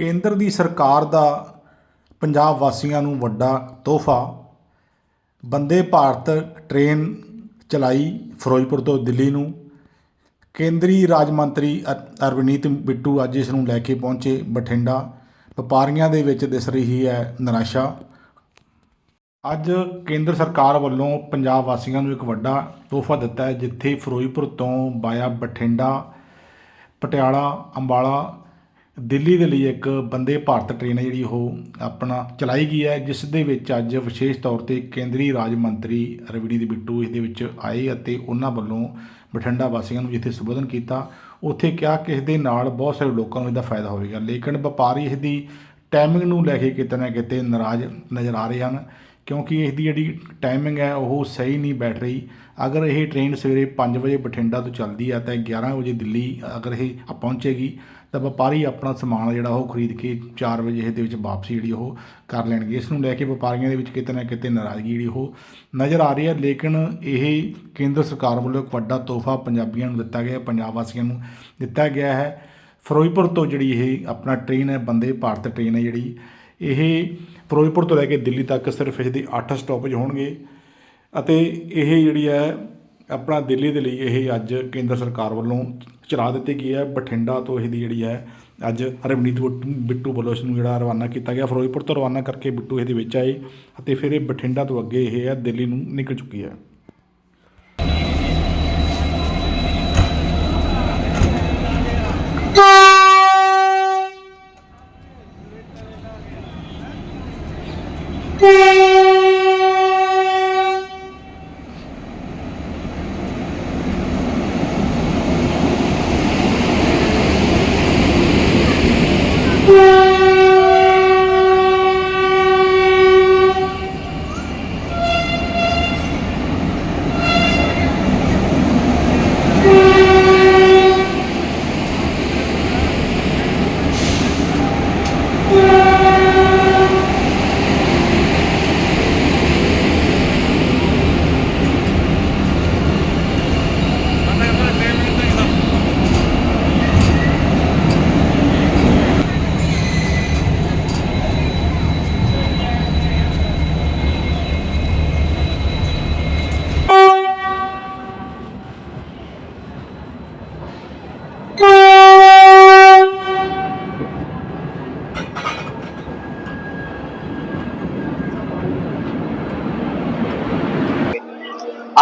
ਕੇਂਦਰ ਦੀ ਸਰਕਾਰ ਦਾ ਪੰਜਾਬ ਵਾਸੀਆਂ ਨੂੰ ਵੱਡਾ ਤੋਹਫਾ। ਬੰਦੇ ਭਾਰਤ ਟ੍ਰੇਨ ਚਲਾਈ ਫਿਰੋਜ਼ਪੁਰ ਤੋਂ ਦਿੱਲੀ ਨੂੰ। ਕੇਂਦਰੀ ਰਾਜ ਮੰਤਰੀ ਅ- ਅਰਵਨੀਤ ਬਿੱਟੂ ਅੱਜ ਇਸ ਨੂੰ ਲੈ ਕੇ ਪਹੁੰਚੇ ਬਠਿੰਡਾ। ਵਪਾਰੀਆਂ ਦੇ ਵਿੱਚ ਦਿਸ ਰਹੀ ਹੈ ਨਿਰਾਸ਼ਾ। ਅੱਜ ਕੇਂਦਰ ਸਰਕਾਰ ਵੱਲੋਂ ਪੰਜਾਬ ਵਾਸੀਆਂ ਨੂੰ ਇੱਕ ਵੱਡਾ ਤੋਹਫਾ ਦਿੱਤਾ ਹੈ, ਜਿੱਥੇ ਫਿਰੋਜ਼ਪੁਰ ਤੋਂ ਬਾਇਆ ਬਠਿੰਡਾ, ਪਟਿਆਲਾ, ਅੰਬਾਲਾ ਦਿੱਲੀ ਦੇ ਲਈ ਇੱਕ ਬੰਦੇ ਭਾਰਤ ਟ੍ਰੇਨ ਹੈ ਜਿਹੜੀ ਉਹ ਆਪਣਾ ਚਲਾਈ ਗਈ ਹੈ, ਜਿਸ ਦੇ ਵਿੱਚ ਅੱਜ ਵਿਸ਼ੇਸ਼ ਤੌਰ ਤੇ ਕੇਂਦਰੀ ਰਾਜ ਮੰਤਰੀ ਰਵੀਡੀ ਬਿੱਟੂ ਇਸ ਦੇ ਵਿੱਚ ਆਏ ਅਤੇ ਉਹਨਾਂ ਵੱਲੋਂ ਬਠਿੰਡਾ ਵਾਸੀਆਂ ਨੂੰ ਜਿੱਥੇ ਸੰਬੋਧਨ ਕੀਤਾ, ਉੱਥੇ ਕਿਹਾ ਕਿ ਇਸ ਦੇ ਨਾਲ ਬਹੁਤ ਸਾਰੇ ਲੋਕਾਂ ਨੂੰ ਇਹਦਾ ਫਾਇਦਾ ਹੋਵੇਗਾ। ਲੇਕਿਨ ਵਪਾਰੀ ਇਸ ਦੀ ਟਾਈਮਿੰਗ ਨੂੰ ਲੈ ਕੇ ਕਿਤੇ ਨਾ ਕਿਤੇ ਨਾਰਾਜ਼ ਨਜ਼ਰ ਆ ਰਹੇ ਹਨ, ਕਿਉਂਕਿ ਇਸ ਦੀ ਜਿਹੜੀ ਟਾਈਮਿੰਗ ਹੈ ਉਹ ਸਹੀ ਨਹੀਂ ਬੈਠ ਰਹੀ। ਅਗਰ ਇਹ ਟ੍ਰੇਨ ਸਵੇਰੇ 5 ਵਜੇ ਬਠਿੰਡਾ ਤੋਂ ਚੱਲਦੀ ਹੈ ਤਾਂ 11 ਵਜੇ ਦਿੱਲੀ ਅਗਰ ਇਹ ਪਹੁੰਚੇਗੀ ਤਾਂ ਵਪਾਰੀ ਆਪਣਾ ਸਮਾਨ ਜਿਹੜਾ ਉਹ ਖਰੀਦ ਕੇ 4 ਵਜੇ ਇਹਦੇ ਵਿੱਚ ਵਾਪਸੀ ਜਿਹੜੀ ਉਹ ਕਰ ਲੈਣਗੇ। ਇਸ ਨੂੰ ਲੈ ਕੇ ਵਪਾਰੀਆਂ ਦੇ ਵਿੱਚ ਕਿਤੇ ਨਾ ਕਿਤੇ ਨਾਰਾਜ਼ਗੀ ਜਿਹੜੀ ਉਹ ਨਜ਼ਰ ਆ ਰਹੀ ਹੈ। ਲੇਕਿਨ ਇਹ ਕੇਂਦਰ ਸਰਕਾਰ ਵੱਲੋਂ ਇੱਕ ਵੱਡਾ ਤੋਹਫਾ ਪੰਜਾਬੀਆਂ ਨੂੰ ਦਿੱਤਾ ਗਿਆ, ਪੰਜਾਬ ਵਾਸੀਆਂ ਨੂੰ ਦਿੱਤਾ ਗਿਆ ਹੈ। ਫਿਰੋਜ਼ਪੁਰ ਤੋਂ ਜਿਹੜੀ ਇਹ ਆਪਣਾ ਟ੍ਰੇਨ ਹੈ, ਬੰਦੇ ਭਾਰਤ ਟ੍ਰੇਨ ਹੈ ਜਿਹੜੀ, ਇਹ ਫਿਰੋਜ਼ਪੁਰ ਤੋਂ ਲੈ ਕੇ ਦਿੱਲੀ ਤੱਕ ਸਿਰਫ ਇਹਦੇ 8 ਸਟਾਪੇਜ ਹੋਣਗੇ। ਅਤੇ ਇਹ ਜਿਹੜੀ ਹੈ ਆਪਣਾ ਦਿੱਲੀ ਦੇ ਲਈ ਇਹ ਅੱਜ ਕੇਂਦਰ ਸਰਕਾਰ ਵੱਲੋਂ ਚਲਾ ਦਿੱਤੀ ਗਈ ਹੈ। ਬਠਿੰਡਾ ਤੋਂ ਇਹਦੀ ਜਿਹੜੀ ਹੈ, ਅੱਜ ਰਵਨੀਤ ਬਿੱਟੂ- ਬਿੱਟੂ ਵੱਲੋਂ ਇਸ ਨੂੰ ਜਿਹੜਾ ਰਵਾਨਾ ਕੀਤਾ ਗਿਆ। ਫਿਰੋਜ਼ਪੁਰ ਤੋਂ ਰਵਾਨਾ ਕਰਕੇ ਬਿੱਟੂ ਇਹਦੇ ਵਿੱਚ ਆਏ ਅਤੇ ਫਿਰ ਇਹ ਬਠਿੰਡਾ ਤੋਂ ਅੱਗੇ ਇਹ ਹੈ, ਦਿੱਲੀ ਨੂੰ ਨਿਕਲ ਚੁੱਕੀ ਹੈ।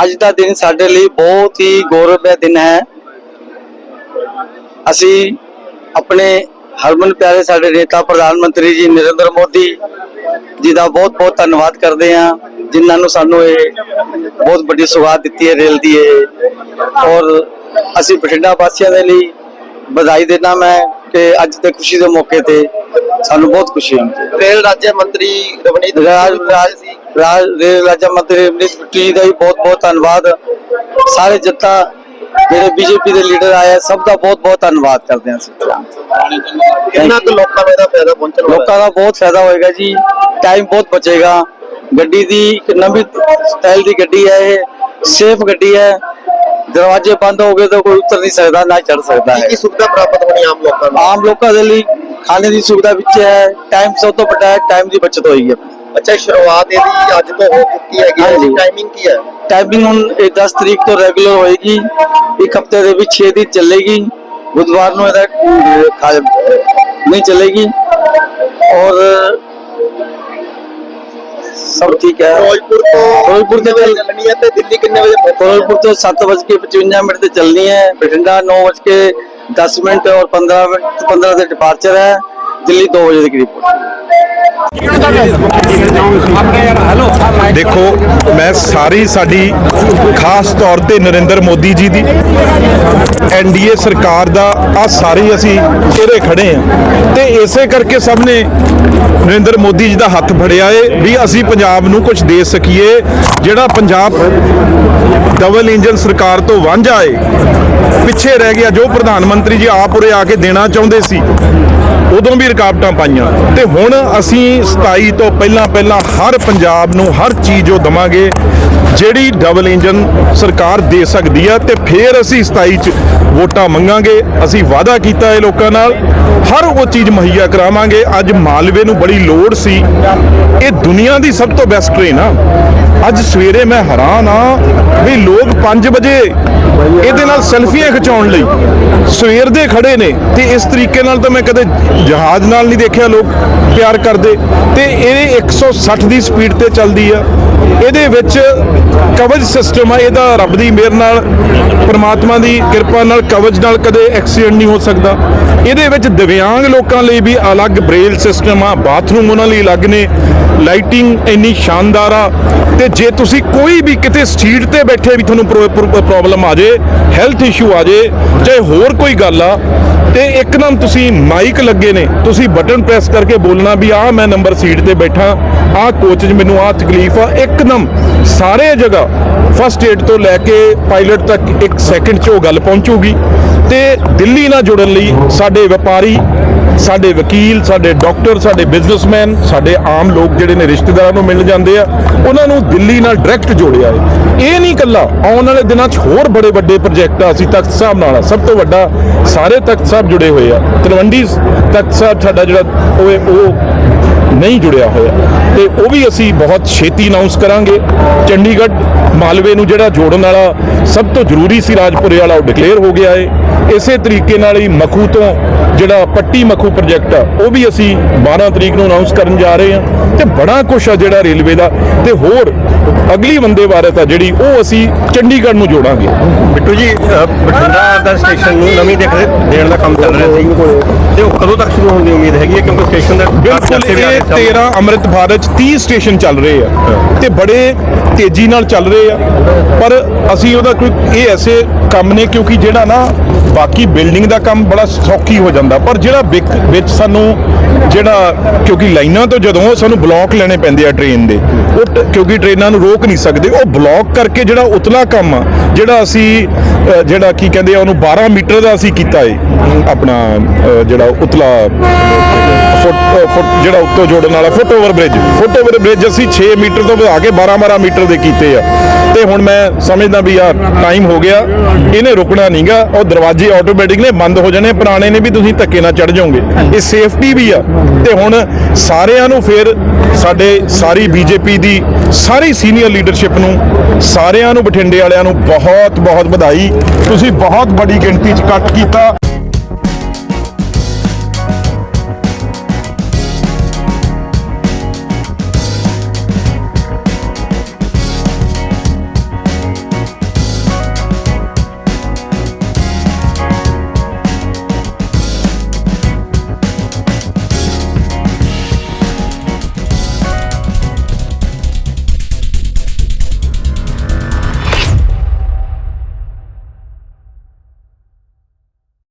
ਅੱਜ ਦਾ ਦਿਨ ਸਾਡੇ ਲਈ ਬਹੁਤ ਹੀ ਗੌਰਵ ਦਾ ਦਿਨ ਹੈ। ਅਸੀਂ ਆਪਣੇ ਹਰਮਨ ਪਿਆਰੇ ਸਾਡੇ ਨੇਤਾ ਪ੍ਰਧਾਨ ਮੰਤਰੀ ਜੀ ਨਰਿੰਦਰ ਮੋਦੀ ਜੀ ਦਾ ਬਹੁਤ ਬਹੁਤ ਧੰਨਵਾਦ ਕਰਦੇ ਹਾਂ, ਜਿਨ੍ਹਾਂ ਨੂੰ ਸਾਨੂੰ ਇਹ ਬਹੁਤ ਵੱਡੀ ਸੁਗਾਤ ਦਿੱਤੀ ਹੈ ਰੇਲ ਦੀ ਇਹ। ਔਰ ਅਸੀਂ ਬਠਿੰਡਾ ਵਾਸੀਆਂ ਦੇ ਲਈ ਵਧਾਈ ਦੇਣਾ ਮੈਂ ਕਿ ਅੱਜ ਦੇ ਖੁਸ਼ੀ ਦੇ ਮੌਕੇ ਤੇ ਸਾਨੂੰ ਬਹੁਤ ਖੁਸ਼ੀ ਹੁੰਦੀ ਹੈ। ਰੇਲ ਰਾਜ ਮੰਤਰੀ ਰਵਨੀਤ ਰਾਜ ਰਾਜ ਰਾਜ ਰੇਲ ਰਾਜਾ ਮੰਤਰੀ ਬਿੱਟੂ ਜੀ ਦਾ ਵੀ ਬਹੁਤ ਬਹੁਤ ਧੰਨਵਾਦ। ਸਾਰੇ ਜੱਤਾ ਜਿਹੜੇ ਬੀਜੇਪੀ ਦੇ ਲੀਡਰ ਆਏ ਸਭ ਦਾ ਬਹੁਤ ਬਹੁਤ ਧੰਨਵਾਦ ਕਰਦੇ ਹਾਂ ਅਸੀਂ। ਕਿੰਨਾ ਕੁ ਲੋਕਾਂ ਇਹਦਾ ਫਾਇਦਾ ਪਹੁੰਚਣ ਵਾਲਾ ਲੋਕਾਂ ਦਾ ਬਹੁਤ ਫਾਇਦਾ ਹੋਏਗਾ ਜੀ। ਟਾਈਮ ਬਹੁਤ ਬਚੇਗਾ। ਗੱਡੀ ਦੀ ਇੱਕ ਨਵੀਂ ਸਟਾਈਲ ਦੀ ਗੱਡੀ ਹੈ ਇਹ। ਸੇਫ ਗੱਡੀ ਹੈ। ਦਰਵਾਜ਼ੇ ਬੰਦ ਹੋ ਗਏ ਤਾਂ ਕੋਈ ਉਤਰ ਨਹੀਂ ਸਕਦਾ ਨਾ ਚੜ ਸਕਦਾ ਹੈ। ਕੀ ਸੁਵਿਧਾ ਪ੍ਰਾਪਤ ਹੋਣੀ ਆਮ ਲੋਕਾਂ ਨੂੰ? ਆਮ ਲੋਕਾਂ ਦੇ ਲਈ ਖਾਣੇ ਦੀ ਸੁਵਿਧਾ ਵਿੱਚ ਹੈ ਟਾਈਮ ਸਭ ਤੋਂ ਵੱਡਾ ਹੈ ਟਾਈਮ ਦੀ ਬਚਤ ਹੋਏਗੀ ਅੱਛਾ ਸ਼ੁਰੂਆਤ ਇਹਦੀ ਅੱਜ ਤੋਂ ਹੋ ਚੁੱਕੀ ਹੈਗੀ ਹੈ ਹਾਂਜੀ। ਟਾਈਮਿੰਗ ਕੀ ਹੈ ਟਾਈਮਿੰਗ ਹੁਣ ਇਹ 10 ਤਰੀਕ ਤੋਂ ਰੈਗੂਲਰ ਹੋਏਗੀ ਇੱਕ ਹਫ਼ਤੇ ਦੇ ਵਿੱਚ 6 ਦਿਨ ਚੱਲੇਗੀ ਬੁੱਧਵਾਰ ਨੂੰ ਇਹਦਾ ਅਹ, ਖਾ- ਨਹੀਂ ਚੱਲੇਗੀ ਔਰ ਸਭ ਠੀਕ ਹੈ ਫਿਰੋਜ਼ਪੁਰ ਤੋਂ ਫਿਰੋਜ਼ਪੁਰ ਤੋਂ ਵਜੇ ਚੱਲਣੀ ਹੈ ਤੇ ਦਿੱਲੀ ਕਿੰਨੇ ਵਜੇ ਪਹੁੰਚਣੀ ਹੈ? ਫਿਰੋਜ਼ਪੁਰ ਤੋਂ 7:55 ਮਿੰਟ ਤੇ ਚੱਲਣੀ ਹੈ ਬਠਿੰਡਾ 9:10 ਮਿੰਟ ਔਰ 15 ਮਿੰਟ 15 ਦੇ ਡਿਪਾਰਚਰ ਹੈ। ਦਿੱਲੀ 2 ਵਜੇ ਦੇ ਕਰੀਬ ਦੇਖੋ, ਮੈਂ ਸਾਰੀ ਸਾਡੀ ਖਾਸ ਤੌਰ ਤੇ ਨਰਿੰਦਰ ਮੋਦੀ ਜੀ ਦੀ ਐਨਡੀਏ ਸਰਕਾਰ ਦਾ ਆ ਸਾਰੇ ਅਸੀਂ ਚਿਹਰੇ ਖੜੇ ਆ ਤੇ ਇਸੇ ਕਰਕੇ ਸਭ ਨੇ ਨਰਿੰਦਰ ਮੋਦੀ ਜੀ ਦਾ ਹੱਥ ਫੜਿਆ ਏ ਵੀ ਅਸੀਂ ਪੰਜਾਬ ਨੂੰ ਕੁਝ ਦੇ ਸਕੀਏ, ਜਿਹੜਾ ਪੰਜਾਬ ਡਬਲ ਇੰਜਨ ਸਰਕਾਰ ਤੋਂ ਵਾਂਝਾ ਏ। ਪਿੱਛੇ ਰਹਿ ਗਿਆ, ਜੋ ਪ੍ਰਧਾਨ ਮੰਤਰੀ ਜੀ ਆਪ ਉਰੇ ਆ ਕੇ ਦੇਣਾ ਚਾਹੁੰਦੇ ਸੀ, ਉਦੋਂ ਵੀ ਰੁਕਾਵਟਾਂ ਪਾਈਆਂ। ਤੇ ਹੁਣ ਅਸੀਂ 27 ਤੋਂ ਪਹਿਲਾਂ ਪਹਿਲਾਂ ਹਰ ਪੰਜਾਬ ਨੂੰ ਹਰ ਚੀਜ਼ ਉਹ ਦਵਾਂਗੇ, ਜਿਹੜੀ ਡਬਲ ਇੰਜਨ ਸਰਕਾਰ ਦੇ ਸਕਦੀ ਆ, ਤੇ ਫੇਰ ਅਸੀਂ 27 ਚ ਵੋਟਾਂ ਮੰਗਾਂਗੇ। ਅਸੀਂ ਵਾਅਦਾ ਕੀਤਾ ਹੈ ਲੋਕਾਂ ਨਾਲ, ਹਰ ਉਹ ਚੀਜ਼ ਮੁਹੱਈਆ ਕਰਾਵਾਂਗੇ। ਅੱਜ ਮਾਲਵੇ ਨੂੰ ਬੜੀ ਲੋੜ ਸੀ। ਇਹ ਦੁਨੀਆ ਦੀ ਸਭ ਤੋਂ ਬੈਸਟ ਟ੍ਰੇਨ ਆ। ਅੱਜ ਸਵੇਰੇ ਮੈਂ ਹੈਰਾਨ ਆ ਵੀ ਲੋਕ 5 ਵਜੇ ਇਹਦੇ ਨਾਲ ਸੈਲਫੀਆਂ ਖਿਚਾਉਣ ਲਈ। ਸਵੇਰ ਦੇ ਖੜੇ ਨੇ ਤੇ ਇਸ ਤਰੀਕੇ ਨਾਲ ਤਾਂ ਮੈਂ ਕਦੇ ਜਹਾਜ਼ ਨਾਲ ਨਹੀਂ ਦੇਖਿਆ ਲੋਕ ਪਿਆਰ ਕਰਦੇ। ਤੇ ਇਹ 160 ਦੀ ਸਪੀਡ ਤੇ ਚੱਲਦੀ ਆ। ਇਹਦੇ ਵਿੱਚ ਕਵਚ ਸਿਸਟਮ ਆ ਇਹਦਾ ਰੱਬ ਦੀ ਮਿਹਰ ਨਾਲ ਪਰਮਾਤਮਾ ਦੀ ਕਿਰਪਾ ਨਾਲ ਕਵਚ ਨਾਲ ਕਦੇ ਐਕਸੀਡੈਂਟ ਨਹੀਂ ਹੋ ਸਕਦਾ। ਇਹਦੇ ਵਿੱਚ ਦਿਵਿਆਂਗ ਲੋਕਾਂ ਲਈ ਵੀ ਅਲੱਗ ਬ੍ਰੇਲ ਸਿਸਟਮ ਆ ਬਾਥਰੂਮ ਉਹਨਾਂ ਲਈ ਅਲੱਗ ਨੇ ਲਾਈਟਿੰਗ ਇੰਨੀ ਸ਼ਾਨਦਾਰ ਆ, ਤੇ ਜੇ ਤੁਸੀਂ ਕੋਈ ਵੀ ਕਿਤੇ ਸਟਰੀਟ ਤੇ ਬੈਠੇ ਵੀ ਤੁਹਾਨੂੰ ਪ੍ਰੋਬਲਮ ਆ ਜੇ ਹੈਲਥ ਇਸ਼ੂ ਆ ਜੇ, ਚਾਹੇ ਹੋਰ ਕੋਈ ਗੱਲ ਆ, ਤੇ ਇੱਕਦਮ ਤੁਸੀਂ ਮਾਈਕ ਲੱਗੇ ਨੇ, ਤੁਸੀਂ ਬਟਨ ਪ੍ਰੈਸ ਕਰਕੇ ਬੋਲਣਾ ਵੀ ਆ ਮੈਂ ਨੰਬਰ ਸੀਟ ਤੇ ਬੈਠਾ ਆ ਕੋਚ ਮੈਨੂੰ ਆ ਤਕਲੀਫ ਆ, ਇੱਕਦਮ ਸਾਰੇ ਜਗ੍ਹਾ ਫਸਟ ਏਡ ਤੋਂ ਲੈ ਕੇ ਪਾਇਲਟ ਤੱਕ ਇੱਕ ਸੈਕਿੰਡ 'ਚ ਉਹ ਗੱਲ ਪਹੁੰਚੂਗੀ। ਤੇ ਦਿੱਲੀ ਨਾਲ ਜੁੜਨ ਲਈ ਸਾਡੇ ਵਪਾਰੀ, ਸਾਡੇ ਵਕੀਲ, ਸਾਡੇ ਡਾਕਟਰ, ਸਾਡੇ ਬਿਜ਼ਨਸਮੈਨ, ਸਾਡੇ ਆਮ ਲੋਕ ਜਿਹੜੇ ਨੇ ਰਿਸ਼ਤੇਦਾਰਾਂ ਨੂੰ ਮਿਲ ਜਾਂਦੇ ਆ, ਉਹਨਾਂ ਨੂੰ ਦਿੱਲੀ ਨਾਲ ਡਾਇਰੈਕਟ ਜੋੜਿਆ ਹੈ। ਇਹ ਨਹੀਂ ਕੱਲਾ ਆਉਣ ਵਾਲੇ ਦਿਨਾਂ 'ਚ ਹੋਰ ਬੜੇ ਵੱਡੇ ਪ੍ਰੋਜੈਕਟ ਆ, ਅਸੀਂ ਤਖਤ ਸਾਹਿਬ ਨਾਲ ਆ। ਸਭ ਤੋਂ ਵੱਡਾ ਸਾਰੇ ਤਖਤ ਸਾਹਿਬ ਜੁੜੇ ਹੋਏ ਆ। ਤਲਵੰਡੀ ਤਖਤ ਸਾਹਿਬ ਸਾਡਾ ਜਿਹੜਾ ਉਹ ਉਹ ਨਹੀਂ ਜੁੜਿਆ ਹੋਇਆ। ਤੇ ਉਹ ਵੀ ਅਸੀਂ ਬਹੁਤ ਛੇਤੀ ਅਨਾਉਂਸ ਕਰਾਂਗੇ। ਚੰਡੀਗੜ੍ਹ ਮਾਲਵੇ ਨੂੰ ਜਿਹੜਾ ਜੋੜਨ ਵਾਲਾ ਸਭ ਤੋਂ ਜ਼ਰੂਰੀ ਸੀ ਰਾਜਪੁਰੇ ਵਾਲਾ ਉਹ ਡਿਕਲੇਅਰ ਹੋ ਗਿਆ ਹੈ ਇਸੇ ਤਰੀਕੇ ਨਾਲ ਹੀ ਮਖੂ ਤੋਂ ਜਿਹੜਾ ਪੱਟੀ ਮਖੂ ਪ੍ਰੋਜੈਕਟ ਆ ਉਹ ਵੀ ਅਸੀਂ 12 ਤਰੀਕ ਨੂੰ ਅਨਾਉਂਸ ਕਰਨ ਜਾ ਰਹੇ ਹਾਂ। ਤੇ ਬੜਾ ਕੁਛ ਆ ਜਿਹੜਾ ਰੇਲਵੇ ਦਾ। ਤੇ ਹੋਰ ਅਗਲੀ ਵੰਦੇ ਭਾਰਤ ਆ ਜਿਹੜੀ ਉਹ ਅਸੀਂ ਚੰਡੀਗੜ੍ਹ ਨੂੰ ਜੋੜਾਂਗੇ। ਬਿੱਟੂ ਜੀ ਬਠਿੰਡਾ ਦਾ ਸਟੇਸ਼ਨ ਨੂੰ ਨਵੀਂ ਦੇਖ ਦੇਣ ਦਾ ਕੰਮ ਚੱਲ ਰਿਹਾ ਸੀ। ਤੇ ਉਹ ਕਦੋਂ ਤੱਕ ਸ਼ੁਰੂ ਹੋਣ ਦੀ ਉਮੀਦ ਹੈਗੀ ਹੈ? ਕਿਉਂਕਿ ਸਟੇਸ਼ਨ ਦਾ ਬਿਲਕੁਲ ਰਹੇ ਇਹ ਸਨ। 13 ਅੰਮ੍ਰਿਤ ਭਾਰਤ 'ਚ 30 ਸਟੇਸ਼ਨ ਚੱਲ ਰਹੇ ਆ। ਤੇ ਬੜੇ ਤੇਜ਼ੀ ਨਾਲ ਚੱਲ ਰਹੇ ਆ। ਪਰ ਅਸੀਂ ਉਹਦਾ ਕੋਈ ਇਹ ਐਸੇ ਕੰਮ ਨੇ ਕਿਉਂਕਿ ਜਿਹੜਾ ਨਾ ਬਾਕੀ ਬਿਲਡਿੰਗ ਦਾ ਕੰਮ ਬੜਾ ਸੌਖੀ ਹੋ ਜਾਂਦਾ। ਪਰ ਜਿਹੜਾ ਵਿੱਚ ਸਾਨੂੰ ਜਿਹੜਾ ਕਿਉਂਕਿ ਲਾਈਨਾਂ ਤੋਂ ਜਦੋਂ ਸਾਨੂੰ ਬਲੌਕ ਲੈਣੇ ਪੈਂਦੇ ਆ ਟ੍ਰੇਨ ਦੇ ਉਹ ਕਿਉਂਕਿ ਟ੍ਰੇਨਾਂ ਨੂੰ ਰੋਕ ਨਹੀਂ ਸਕਦੇ ਉਹ ਬਲੌਕ ਕਰਕੇ ਜਿਹੜਾ ਉਤਲਾ ਕੰਮ ਆ ਜਿਹੜਾ ਅਸੀਂ ਜਿਹੜਾ ਕੀ ਕਹਿੰਦੇ ਆ ਉਹਨੂੰ 12 ਮੀਟਰ ਦਾ ਅਸੀਂ ਕੀਤਾ ਏ। ਆਪਣਾ ਜਿਹੜਾ ਉਤਲਾ ਫੁੱਟ ਫੁੱਟ ਜਿਹੜਾ ਉੱਤੋਂ ਜੋੜਨ ਵਾਲਾ, foot over bridge. Foot over bridge ਅਸੀਂ 6 ਮੀਟਰ ਤੋਂ ਵਧਾ ਕੇ 12 12 ਮੀਟਰ ਦੇ ਕੀਤੇ ਆ। ਤੇ ਹੁਣ ਮੈਂ ਸਮਝਦਾ ਵੀ ਯਾਰ ਟਾਈਮ ਹੋ ਗਿਆ, ਇਹਨੇ ਰੁਕਣਾ ਨਹੀਂਗਾ ਉਹ ਦਰਵਾਜ਼ੇ ਆਟੋਮੈਟਿਕ ਨੇ, ਬੰਦ ਹੋ ਜਾਣੇ, ਪੁਰਾਣੇ ਨੇ ਵੀ ਤੁਸੀਂ ਧੱਕੇ ਨਾਲ ਚੜ ਜਾਓਗੇ। ਇਹ ਸੇਫਟੀ ਵੀ ਆ। ਤੇ ਹੁਣ ਸਾਰਿਆਂ ਨੂੰ ਫਿਰ ਸਾਡੇ ਸਾਰੀ ਬੀਜੇਪੀ ਦੀ, ਸਾਰੀ ਸੀਨੀਅਰ ਲੀਡਰਸ਼ਿਪ ਨੂੰ, ਸਾਰਿਆਂ ਨੂੰ, ਬਠਿੰਡੇ ਵਾਲਿਆਂ ਨੂੰ ਬਹੁਤ ਬਹੁਤ ਵਧਾਈ। ਤੁਸੀਂ ਬਹੁਤ ਬੜੀ ਗਿਣਤੀ 'ਚ ਇਕੱਠ ਕੀਤਾ।